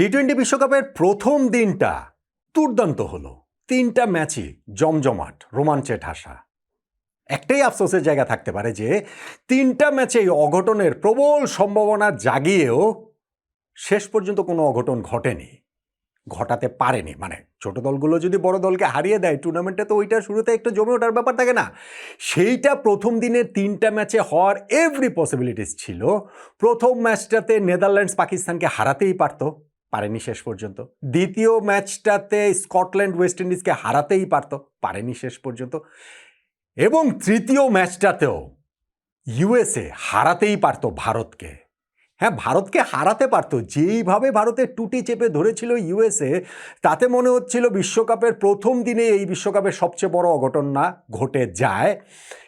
T twenty বিশ্বকাপের প্রথম দিনটা দুর্দান্ত হলো। তিনটা ম্যাচই জমজমাট, রোমাঞ্চে ঠাসা। একটাই আফসোসের জায়গা থাকতে পারে যে, তিনটা ম্যাচেই অঘটনের প্রবল সম্ভাবনা জাগিয়েও শেষ পর্যন্ত কোনো অঘটন ঘটেনি। ঘটাতে পারেনি। মানে ছোট দলগুলো যদি বড় দলকে হারিয়ে দেয়, টুর্নামেন্টে তো ওইটা শুরুতে একটু জমে ওঠার ব্যাপার থাকে না। সেইটা প্রথম দিনের তিনটা ম্যাচে হওয়ার এভরি পসিবিলিটিস ছিল। প্রথম ম্যাচটাতে নেদারল্যান্ডস পাকিস্তানকে হারাতেই পারতো। পারেনি শেষ পর্যন্ত। দ্বিতীয় ম্যাচটাতে স্কটল্যান্ড ওয়েস্ট ইন্ডিজকে হারাতেই পারত, পারেনি শেষ পর্যন্ত। এবং তৃতীয় ম্যাচটাতেও ইউএসএ হারাতেই পারত ভারতকে। হ্যাঁ ভারতকে হারাতে পারতো। যেইভাবে ভারতের টুটি চেপে ধরেছিল ইউএসএ, তাতে মনে হচ্ছিল বিশ্বকাপের প্রথম দিনে এই বিশ্বকাপের সবচেয়ে বড় অঘটন না ঘটে যায়।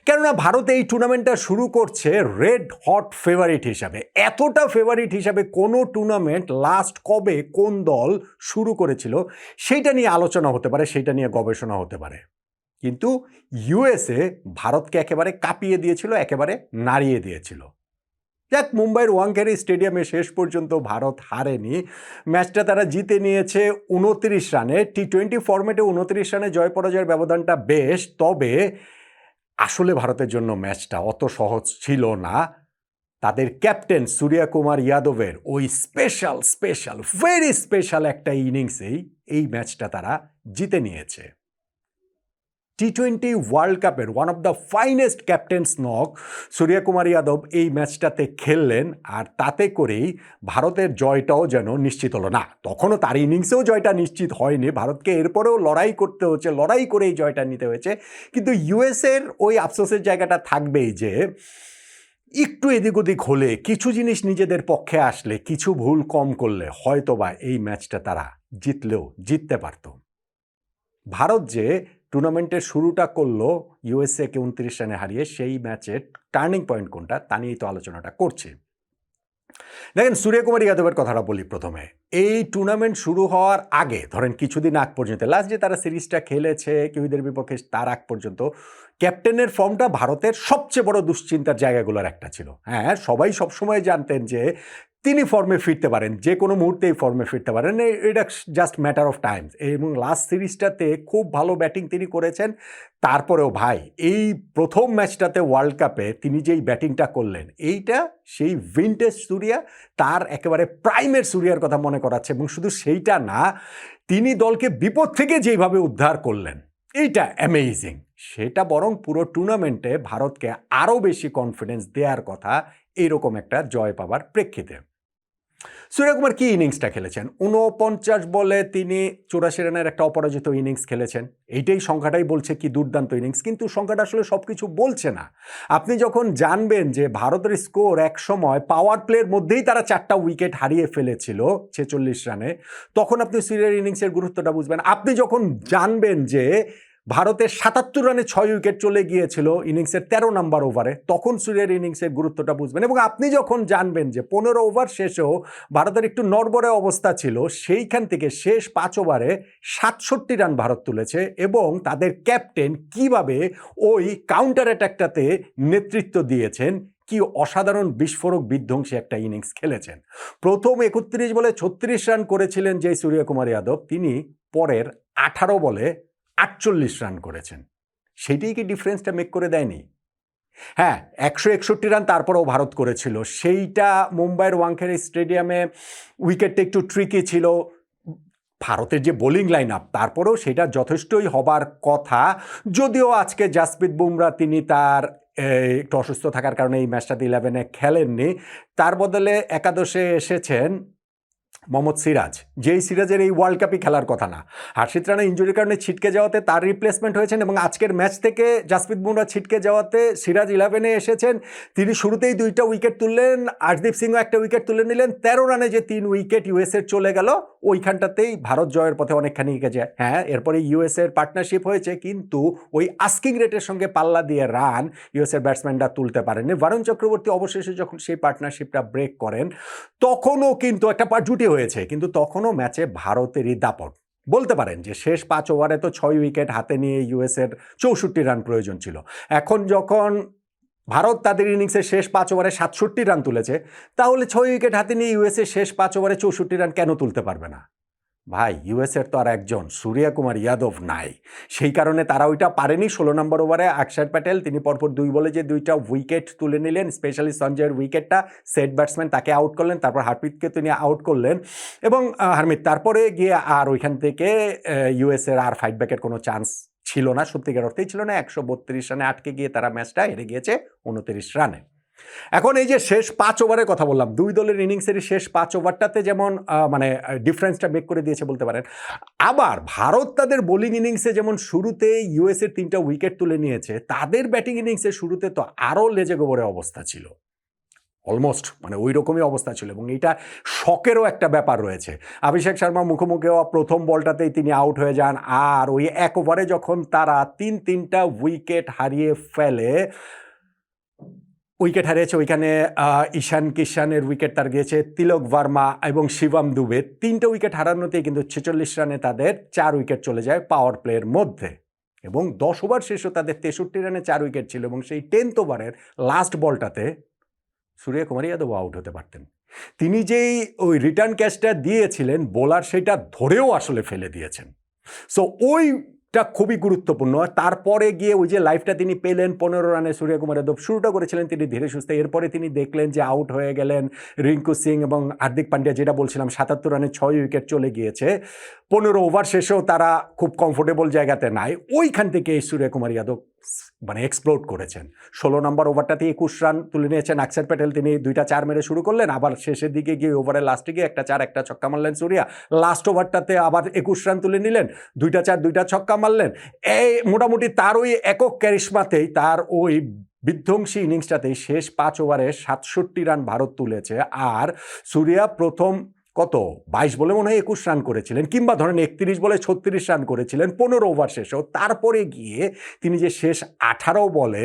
কেননা ভারত এই টুর্নামেন্টটা শুরু করছে রেড হট ফেভারিট হিসাবে। এতটা ফেভারিট হিসাবে কোনো টুর্নামেন্ট লাস্ট কবে কোন দল শুরু করেছিল, সেইটা নিয়ে আলোচনা হতে পারে, সেইটা নিয়ে গবেষণা হতে পারে। কিন্তু ইউএসএ ভারতকে একেবারে কাঁপিয়ে দিয়েছিল, একেবারে নাড়িয়ে দিয়েছিল। যাক, মুম্বাইয়ের ওয়াংখেড়ে স্টেডিয়ামে শেষ পর্যন্ত ভারত হারেনি। ম্যাচটা তারা জিতে নিয়েছে উনত্রিশ রানে। টি টোয়েন্টি ফর্মেটে উনত্রিশ রানে জয় পরাজয়ের ব্যবধানটা বেশ, তবে আসলে ভারতের জন্য ম্যাচটা অত সহজ ছিল না। তাদের ক্যাপ্টেন সূর্যা কুমার যাদবের ওই স্পেশাল স্পেশাল ভেরি স্পেশাল একটা ইনিংসেই এই ম্যাচটা তারা জিতে নিয়েছে। টি টোয়েন্টি ওয়ার্ল্ড কাপের one of the finest captain's knock Surya Kumar Yadav এই ম্যাচটাতে খেললেন আর তাতে করেই ভারতের জয়টাও যেন নিশ্চিত হলো। না, তখনও তার ইনিংসেও জয়টা নিশ্চিত হয়নি। ভারতকে এরপরেও লড়াই করতে হচ্ছে, লড়াই করেই জয়টা নিতে হয়েছে। কিন্তু ইউএসের ওই আফসোসের জায়গাটা থাকবেই যে একটু এদিক ওদিক হলে, কিছু জিনিস নিজেদের পক্ষে আসলে, কিছু ভুল কম করলে হয়তোবা এই ম্যাচটা তারা জিতলেও, জিততে পারত। ভারত যে টুর্নামেন্টের শুরুটা করল ইউএসএকে উনত্রিশ রানে হারিয়ে, সেই ম্যাচের টার্নিং পয়েন্ট কোনটা তা নিয়েই তো আলোচনাটা করছি। দেখেন, সূর্যকুমার যাদবের কথাটা বলি প্রথমে। এই টুর্নামেন্ট শুরু হওয়ার আগে, ধরেন কিছুদিন আগ পর্যন্ত লাস্ট যে তারা সিরিজটা খেলেছে কিউইদের বিপক্ষে, তার আগ পর্যন্ত, ক্যাপ্টেনের ফর্মটা ভারতের সবচেয়ে বড় দুশ্চিন্তার জায়গাগুলোর একটা ছিল। হ্যাঁ সবাই সবসময় জানতেন যে তিনি ফর্মে ফিরতে পারেন, যে কোনো মুহূর্তেই ফর্মে ফিরতে পারেন। এটা জাস্ট ম্যাটার অফ টাইম এবং লাস্ট সিরিজটাতে খুব ভালো ব্যাটিং তিনি করেছেন। তারপরেও ভাই, এই প্রথম ম্যাচটাতে ওয়ার্ল্ড কাপে তিনি যেই ব্যাটিংটা করলেন, এইটা সেই ভিনটেজ সুরিয়া তার একেবারে প্রাইমের সুরিয়ার কথা মনে করাচ্ছে। এবং শুধু সেইটা না, তিনি দলকে বিপদ থেকে যেইভাবে উদ্ধার করলেন, এইটা অ্যামেজিং সেটা বরং পুরো টুর্নামেন্টে ভারতকে আরও বেশি কনফিডেন্স দেওয়ার কথা এইরকম একটা জয় পাবার প্রেক্ষিতে। সূর্যকুমার কি ইনিংসটা খেলেছেন? ঊনপঞ্চাশ বলে তিনি চুরাশি রানের একটা অপরাজিত ইনিংস খেলেছেন। এইটাই সংখ্যাটাই বলছে কি দুর্দান্ত ইনিংস। কিন্তু সংখ্যাটা আসলে সব কিছু বলছে না। আপনি যখন জানবেন যে ভারতের স্কোর এক সময় পাওয়ার প্লের মধ্যেই তারা চারটা উইকেট হারিয়ে ফেলেছিল ছেচল্লিশ রানে, তখন আপনি সিরিয়ার ইনিংসের গুরুত্বটা বুঝবেন। আপনি যখন জানবেন যে ভারতের সাতাত্তর রানে ছয় উইকেট চলে গিয়েছিল ইনিংসের তেরো নাম্বার ওভারে। তখন সূর্যের ইনিংসের গুরুত্বটা বুঝবেন এবং আপনি যখন জানবেন যে পনেরো ওভার শেষেও ভারতের একটু নড়বড়ে অবস্থা ছিল, সেইখান থেকে শেষ পাঁচ ওভারে সাতষট্টি রান ভারত তুলেছে এবং তাদের ক্যাপ্টেন কীভাবে ওই কাউন্টার অ্যাটাকটাতে নেতৃত্ব দিয়েছেন, কি অসাধারণ বিস্ফোরক বিধ্বংসী একটা ইনিংস খেলেছেন। প্রথম একত্রিশ বলে ছত্রিশ রান করেছিলেন যে সূর্যকুমার যাদব, তিনি পরের আঠারো বলে আটচল্লিশ রান করেছেন। সেটাই কি ডিফারেন্সটা মেক করে দেয়নি? হ্যাঁ একশো একষট্টি রান তারপরেও ভারত করেছিল। সেইটা মুম্বাইয়ের ওয়াংখেড়ে স্টেডিয়ামে উইকেটটা একটু ট্রিকি ছিল। ভারতের যে বোলিং লাইন আপ তারপরেও সেটা যথেষ্টই হবার কথা। যদিও আজকে জাসপ্রীত বুমরা তিনি তার একটু অসুস্থ থাকার কারণে এই ম্যাচটাতে ইলেভেনে খেলেননি। তার বদলে একাদশে এসেছেন মোহাম্মদ সিরাজ। যেই সিরাজের এই ওয়ার্ল্ড কাপই খেলার কথা না। হার্ষিত রানা ইঞ্জুরির কারণে ছিটকে যাওয়াতে তার রিপ্লেসমেন্ট হয়েছেন এবং আজকের ম্যাচ থেকে জাসপ্রীত বুমরা ছিটকে যাওয়াতে সিরাজ ইলেভেনে এসেছেন। তিনি শুরুতেই দুইটা উইকেট তুললেন। আশদীপ সিংও একটা উইকেট তুলে নিলেন। তেরো রানে যে তিন উইকেট ইউএসের চলে গেল। ওইখানটাতেই ভারত জয়ের পথে অনেকখানি এগিয়ে যায়। হ্যাঁ এরপরে ইউএসের পার্টনারশিপ হয়েছে, কিন্তু ওই আস্কিং রেটের সঙ্গে পাল্লা দিয়ে রান ইউএসের ব্যাটসম্যানরা তুলতে পারেননি। বরুণ চক্রবর্তী অবশেষে যখন সেই পার্টনারশিপটা ব্রেক করেন, তখনও কিন্তু একটা জুটি হয়েছে, কিন্তু তখনও ম্যাচে ভারতেরই দাপট। বলতে পারেন যে শেষ পাঁচ ওভারে তো ছয় উইকেট হাতে নিয়ে ইউএসের চৌষট্টি রান প্রয়োজন ছিল। এখন যখন ভারত তাদের ইনিংসের শেষ পাঁচ ওভারে সাতষট্টি রান তুলেছে। তাহলে ছয় উইকেট হাতে নিয়ে ইউএসএ শেষ পাঁচ ওভারে চৌষট্টি রান কেন তুলতে পারবে না? ভাই ইউএসের তো আর একজন, সূর্যা কুমার ইয়াদব নাই। সেই কারণে তারা ওইটা পারেনি। ষোলো নম্বর ওভারে অক্ষর প্যাটেল, তিনি পরপর দুই বলে যে দুইটা উইকেট তুলে নিলেন। স্পেশালি সঞ্জয়ের উইকেটটা সেট ব্যাটসম্যান তাকে আউট করলেন, তারপর হারমিতকে তিনি আউট করলেন এবং হারমিত তারপরে গিয়ে আর ওইখান থেকে ইউএসের আর ফাইট ব্যাকের কোনো চান্স ছিল না, সত্যিকার অর্থেই ছিল না। একশো বত্রিশ রানে আটকে গিয়ে তারা ম্যাচটা হেরে গিয়েছে উনত্রিশ রানে। এখন এই যে শেষ পাঁচ ওভারের কথা বললাম, দুই দলের ইনিংসের শেষ পাঁচ ওভারটাতে যেমন মানে ডিফারেন্সটা মেক করে দিয়েছে বলতে পারেন, আবার ভারত তাদের বোলিং ইনিংসে যেমন শুরুতে ইউএসের তিনটা উইকেট তুলে নিয়েছে, তাদের ব্যাটিং ইনিংসে শুরুতে তো আরও লেজে গোবরে অবস্থা ছিল। অলমোস্ট মানে ওই রকমই অবস্থা ছিল এবং এটা শকেরও একটা ব্যাপার রয়েছে। অভিষেক শর্মা মুখোমুখি হওয়া প্রথম বলটাতেই তিনি আউট হয়ে যান আর ওই এক ওভারে যখন তারা তিন তিনটা উইকেট হারিয়ে ফেলে উইকেট হারিয়েছে ওইখানে ঈশান কিষানের উইকেট তার গিয়েছে তিলক ভার্মা এবং শিবম দুবে। তিনটে উইকেট হারানোতেই কিন্তু ছেচল্লিশ রানে তাদের চার উইকেট চলে যায় পাওয়ার প্লেয়ের মধ্যে এবং দশ ওভার শেষও তাদের তেষট্টি রানে চার উইকেট ছিল এবং সেই টেন্থ ওভারের লাস্ট বলটাতে সূর্য কুমার যাদব আউট হতে পারতেন। তিনি যেই ওই রিটার্ন ক্যাচটা দিয়েছিলেন বোলার সেটা ধরেও আসলে ফেলে দিয়েছেন। সো ওইটা খুবই গুরুত্বপূর্ণ। তারপরে গিয়ে ওই যে লাইফটা তিনি পেলেন পনেরো রানে সূর্যকুমার যাদব শুরুটা করেছিলেন তিনি ধীরে সুস্থে। এরপরে তিনি দেখলেন যে আউট হয়ে গেলেন রিঙ্কু সিং এবং হার্দিক পান্ডিয়া, যেটা বলছিলাম, সাতাত্তর রানে ছয় উইকেট চলে গিয়েছে। পনেরো ওভার শেষেও তারা খুব কমফোর্টেবল জায়গাতে নাই। ওইখান থেকে এই সূর্যকুমার যাদব মানে এক্সপ্লোড করেছেন। ষোলো নম্বর ওভারটাতে একুশ রান তুলে নিয়েছেন অক্ষর প্যাটেল। তিনি দুইটা চার মেরে শুরু করলেন। আবার শেষের দিকে গিয়ে ওভারের লাস্টে গিয়ে একটা চার, একটা ছক্কা মারলেন সূর্যা। লাস্ট ওভারটাতে আবার একুশ রান তুলে নিলেন। দুইটা চার, দুইটা ছক্কা মারলেন। এই মোটামুটি তার ওই একক ক্যারিশমাতেই তার ওই বিধ্বংসী ইনিংসটাতেই শেষ পাঁচ ওভারে সাতষট্টি রান ভারত তুলেছে। আর সুরিয়া প্রথম কত? বাইশ বলে মনে হয় একুশ রান করেছিলেন, কিংবা ধরেন একত্রিশ বলে ছত্রিশ রান করেছিলেন, পনেরো ওভার শেষেও। তারপরে গিয়ে তিনি যে শেষ আঠারো বলে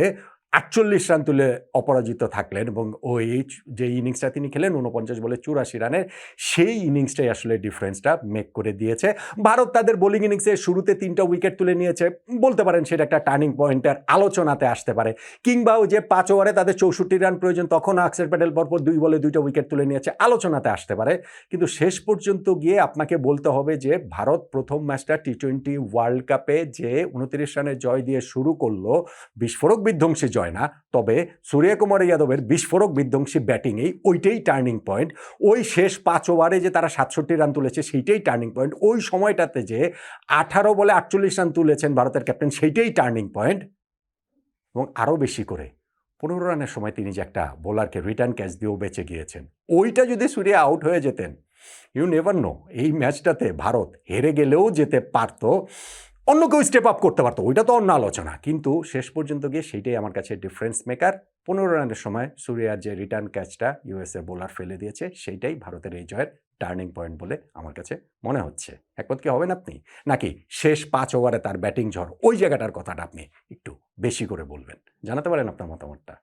আটচল্লিশ রান তুলে অপরাজিত থাকলেন এবং ওই যে ইনিংসটা তিনি খেলেন উনপঞ্চাশ বলে চুরাশি রানের, সেই ইনিংসটাই আসলে ডিফারেন্সটা মেক করে দিয়েছে। ভারত তাদের বোলিং ইনিংসে শুরুতে তিনটা উইকেট তুলে নিয়েছে। বলতে পারেন সেটা একটা টার্নিং পয়েন্টের আলোচনাতে আসতে পারে। কিংবা ওই যে পাঁচ ওভারে তাদের চৌষট্টি রান প্রয়োজন, তখন আকসের প্যাটেল পরপর দুই বলে দুইটা উইকেট তুলে নিয়েছে। আলোচনাতে আসতে পারে। কিন্তু শেষ পর্যন্ত গিয়ে আপনাকে বলতে হবে যে, ভারত প্রথম ম্যাচটা টি টোয়েন্টি ওয়ার্ল্ড কাপে যে উনত্রিশ রানের জয় দিয়ে শুরু করল, বিস্ফোরক বিধ্বংসী জয় না। তবে সূর্যকুমার যাদবের বিস্ফোরক বিধ্বংসী ব্যাটিংয়েই ওইটাই টার্নিং পয়েন্ট ওই শেষ পাঁচ ওভারে যে তারা সাতষট্টি রান তুলেছে, সেইটাই টার্নিং পয়েন্ট ওই সময়টাতে যে আঠারো বলে আটচল্লিশ রান তুলেছেন ভারতের ক্যাপ্টেন সেইটাই টার্নিং পয়েন্ট এবং আরও বেশি করে, পনেরো রানের সময় তিনি যে একটা বোলারকে রিটার্ন ক্যাচ দিয়েও বেঁচে গিয়েছেন। ওইটা যদি সূর্য আউট হয়ে যেতেন ইউ নেভার নো এই ম্যাচটাতে ভারত হেরে গেলেও যেতে পারতো। অন্য কেউ স্টেপ আপ করতে পারতো, ওইটা তো অন্য আলোচনা। কিন্তু শেষ পর্যন্ত গিয়ে সেইটাই আমার কাছে ডিফারেন্স মেকার পনেরো রানের সময় সূর্যার যে রিটার্ন ক্যাচটা ইউএসএ বোলার ফেলে দিয়েছে, সেইটাই ভারতের এই জয়ের টার্নিং পয়েন্ট বলে আমার কাছে মনে হচ্ছে। একমত কি হবেন আপনি? নাকি শেষ পাঁচ ওভারে তার ব্যাটিং ঝড়, ওই জায়গাটার কথাটা আপনি একটু বেশি করে বলবেন? জানাতে পারেন আপনার মতামতটা।